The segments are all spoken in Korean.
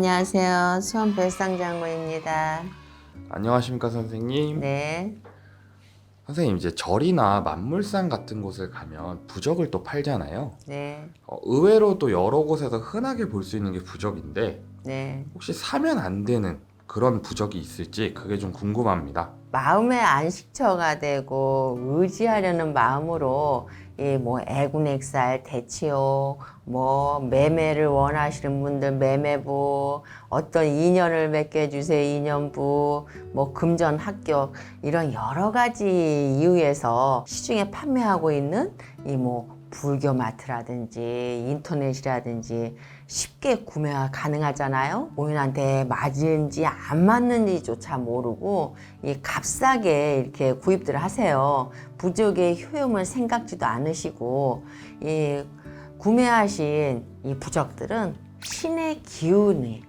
안녕하세요. 수원 별상장모입니다. 안녕하십니까 선생님. 네. 선생님 이제 절이나 만물상 같은 곳을 가면 부적을 또 팔잖아요. 네. 어, 의외로 또 여러 곳에서 흔하게 볼 수 있는 게 부적인데 네. 혹시 사면 안 되는 그런 부적이 있을지 그게 좀 궁금합니다. 마음의 안식처가 되고 의지하려는 마음으로 이뭐 애군액살 대치요 뭐 매매를 원하시는 분들 매매부 어떤 인연을 맺게 해주세요 인연부 뭐 금전 합격 이런 여러 가지 이유에서 시중에 판매하고 있는 이뭐 불교 마트라든지 인터넷이라든지 쉽게 구매가 가능하잖아요. 본인한테 맞는지 안 맞는지조차 모르고 이 값싸게 이렇게 구입들을 하세요. 부적의 효용을 생각지도 않으시고 이 구매하신 이 부적들은 신의 기운이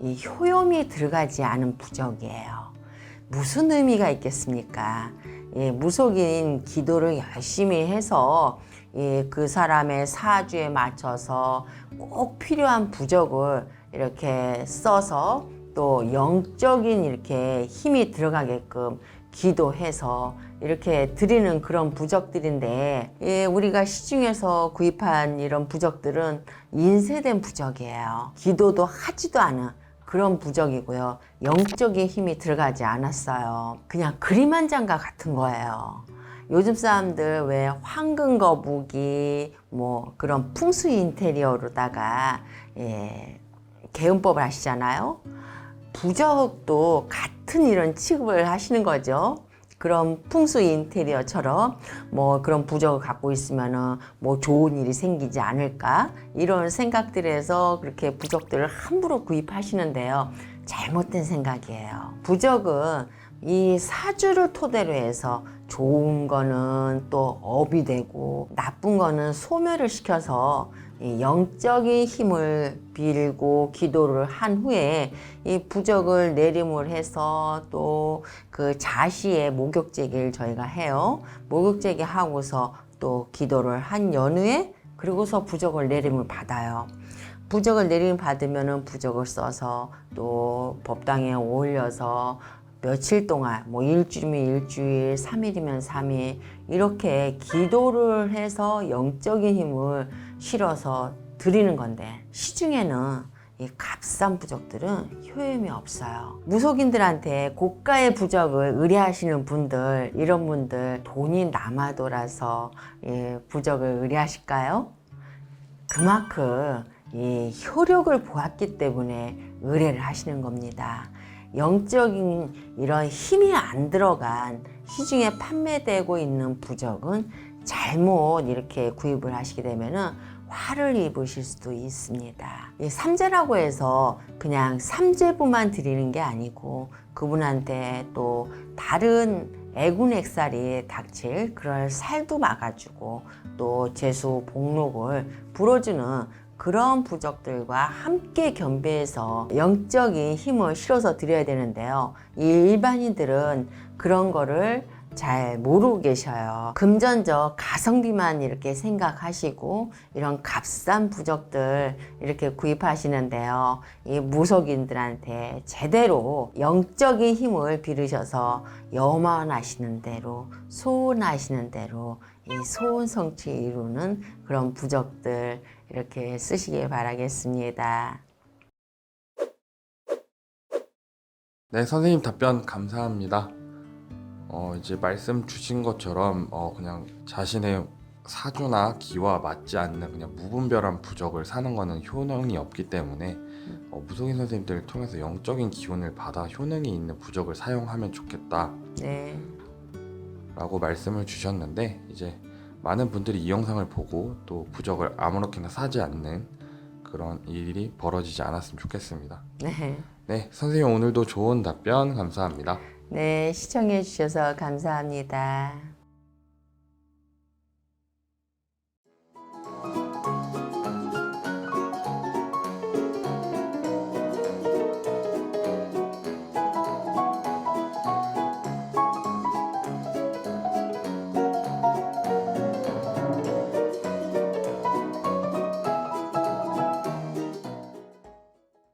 이 효용이 들어가지 않은 부적이에요. 무슨 의미가 있겠습니까? 예, 무속인 기도를 열심히 해서 예, 그 사람의 사주에 맞춰서 꼭 필요한 부적을 이렇게 써서 또 영적인 이렇게 힘이 들어가게끔 기도해서 이렇게 드리는 그런 부적들인데 예, 우리가 시중에서 구입한 이런 부적들은 인쇄된 부적이에요. 기도도 하지도 않은 그런 부적이고요. 영적인 힘이 들어가지 않았어요. 그냥 그림 한 장과 같은 거예요. 요즘 사람들 왜 황금 거북이 뭐 그런 풍수 인테리어로다가 예, 개운법을 하시잖아요. 부적도 같은 이런 취급을 하시는 거죠. 그런 풍수 인테리어처럼 뭐 그런 부적을 갖고 있으면은 뭐 좋은 일이 생기지 않을까 이런 생각들에서 그렇게 부적들을 함부로 구입하시는데요. 잘못된 생각이에요. 부적은 이 사주를 토대로 해서 좋은 거는 또 업이 되고 나쁜 거는 소멸을 시켜서 이 영적인 힘을 빌고 기도를 한 후에 이 부적을 내림을 해서 또 그 자시의 목욕제기를 저희가 해요. 목욕제기 하고서 또 기도를 한 연후에 그리고서 부적을 내림을 받아요. 부적을 내림 받으면은 부적을 써서 또 법당에 올려서 며칠 동안 뭐 일주일이면 일주일, 삼일이면 삼일 이렇게 기도를 해서 영적인 힘을 실어서 드리는 건데 시중에는 이 값싼 부적들은 효용이 없어요. 무속인들한테 고가의 부적을 의뢰하시는 분들 이런 분들 돈이 남아 돌아서 예, 부적을 의뢰하실까요? 그만큼 이 효력을 보았기 때문에 의뢰를 하시는 겁니다. 영적인 이런 힘이 안 들어간 시중에 판매되고 있는 부적은 잘못 이렇게 구입을 하시게 되면은 화를 입으실 수도 있습니다. 이 삼재라고 해서 그냥 삼재부만 드리는 게 아니고 그분한테 또 다른 애군액살이 닥칠 그럴 살도 막아주고 또 재수 복록을 불어주는 그런 부적들과 함께 겸비해서 영적인 힘을 실어서 드려야 되는데요. 이 일반인들은 그런 거를 잘 모르고 계셔요. 금전적 가성비만 이렇게 생각하시고 이런 값싼 부적들 이렇게 구입하시는데요. 이 무속인들한테 제대로 영적인 힘을 빌으셔서 염원하시는 대로 소원하시는 대로 이 소원 성취 이루는 그런 부적들 이렇게 쓰시길 바라겠습니다. 네 선생님 답변 감사합니다. 어 이제 말씀 주신 것처럼 어 그냥 자신의 사주나 기와 맞지 않는 그냥 무분별한 부적을 사는 거는 효능이 없기 때문에 어, 무속인 선생님들을 통해서 영적인 기운을 받아 효능이 있는 부적을 사용하면 좋겠다. 네. 라고 말씀을 주셨는데 이제 많은 분들이 이 영상을 보고 또 부적을 아무렇게나 사지 않는 그런 일이 벌어지지 않았으면 좋겠습니다. 네. 네, 선생님 오늘도 좋은 답변 감사합니다. 네, 시청해 주셔서 감사합니다.